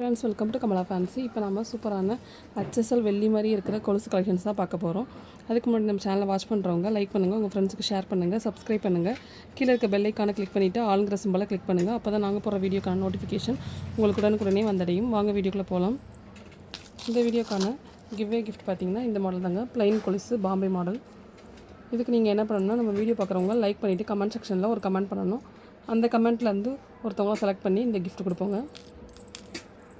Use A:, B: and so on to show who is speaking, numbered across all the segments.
A: Friends welcome to Kamala fancy இப்போ நம்ம சூப்பரான ஹச்எஸ்எல் வெள்ளி மாதிரி இருக்கிற கொலுசு கலெக்ஷன்ஸ் தான் பார்க்க போகிறோம் அதுக்கு முன்னாடி நம்ம சேனலை வாட்ச் பண்ணுறவங்க லைக் பண்ணுங்கள் உங்கள் ஃப்ரெண்ட்ஸுக்கு ஷேர் பண்ணுங்கள் சப்ஸ்கிரைப் பண்ணுங்கள் கீழே இருக்க பெல்லைக்கான கிளிக் பண்ணிவிட்டு ஆளுங்கிற சிம்பலை கிளிக் பண்ணுங்கள் அப்போ தான் நாங்கள் போகிற வீடியோக்கான நோட்டிஃபிகேஷன் உங்களுக்கு உடனுக்குடனே வந்தடையும். வாங்க வீடியோக்குள்ளே போகலாம் இந்த வீடியோக்கான கிவ்வே கிஃப்ட் பார்த்தீங்கன்னா இந்த மாடல் தாங்க. ப்ளைன் கொலுசு பாம்பே மாடல் இதுக்கு நீங்கள் என்ன பண்ணணும்னா நம்ம வீடியோ பார்க்குறவங்க லைக் பண்ணிவிட்டு கமெண்ட் செக்ஷனில் ஒரு கமெண்ட் பண்ணணும். அந்த கமெண்ட்லேருந்து ஒருத்தவங்களை செலக்ட் பண்ணி இந்த கிஃப்ட் கொடுப்போங்க.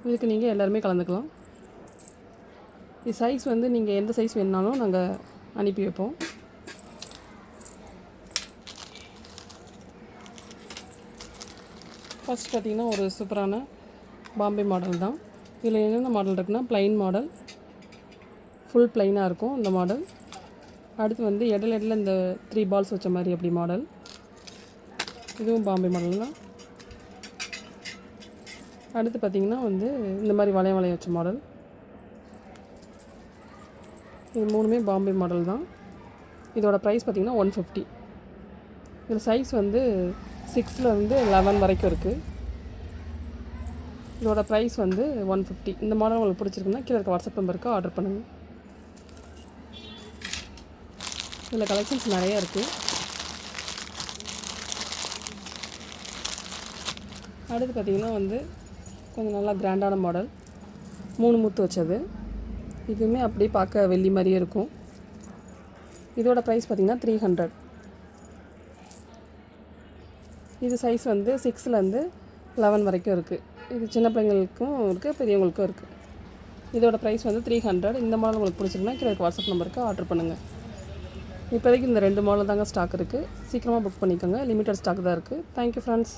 A: இதுக்கு நீங்கள் எல்லாருமே கலந்துக்கலாம். இது சைஸ் வந்து நீங்கள் எந்த சைஸ் வேணுனாலும் நாங்கள் அனுப்பி வைப்போம். ஃபர்ஸ்ட் பார்த்திங்கன்னா ஒரு சூப்பரான பாம்பே மாடல் தான். இதில் என்னென்ன மாடல் இருக்குன்னா ப்ளைன் மாடல் ஃபுல் ப்ளைனாக இருக்கும் இந்த மாடல் அடுத்து வந்து இடையில இடையில இந்த த்ரீ பால்ஸ் வச்ச மாதிரி அப்படி மாடல் இதுவும் பாம்பே மாடல் தான். அடுத்து பார்த்தீங்கன்னா வந்து இந்த மாதிரி வளையம் வளையம் வச்ச மாடல் இது மூணுமே பாம்பே மாடல் தான். இதோட ப்ரைஸ் பார்த்தீங்கன்னா ஒன் ஃபிஃப்டி இதில் சைஸ் வந்து சிக்ஸ்லேருந்து லெவன் வரைக்கும் இருக்குது இதோட ப்ரைஸ் வந்து ஒன் ஃபிஃப்டி இந்த மாடல் உங்களுக்கு பிடிச்சிருக்குன்னா கீழே இருக்க வாட்ஸ்அப் நம்பருக்கு ஆர்டர் பண்ணுங்கள் இதில் கலெக்ஷன்ஸ் நிறையா இருக்குது அடுத்து பார்த்திங்கன்னா வந்து கொஞ்சம் நல்லா கிராண்டான மாடல். மூணு முத்து வச்சது. இதுவுமே அப்படியே பார்க்க வெள்ளி மாதிரியே இருக்கும். இதோட ப்ரைஸ் பார்த்திங்கன்னா த்ரீ ஹண்ட்ரட் இது சைஸ் வந்து சிக்ஸ்லேருந்து லெவன் வரைக்கும் இருக்குது இது சின்ன பிள்ளைங்களுக்கும் இருக்குது பெரியவங்களுக்கும் இருக்குது இதோட ப்ரைஸ் வந்து த்ரீ ஹண்ட்ரட் இந்த மாடல் உங்களுக்கு பிடிச்சிருக்குன்னா கீழே வாட்ஸ்அப் நம்பருக்கு ஆர்டர் பண்ணுங்கள் இப்போதைக்கு இந்த ரெண்டு மாடல் தாங்க ஸ்டாக் இருக்குது சீக்கிரமாக புக் பண்ணிக்கோங்க. லிமிட்டட் ஸ்டாக் தான் இருக்குது தேங்க்யூ ஃப்ரெண்ட்ஸ்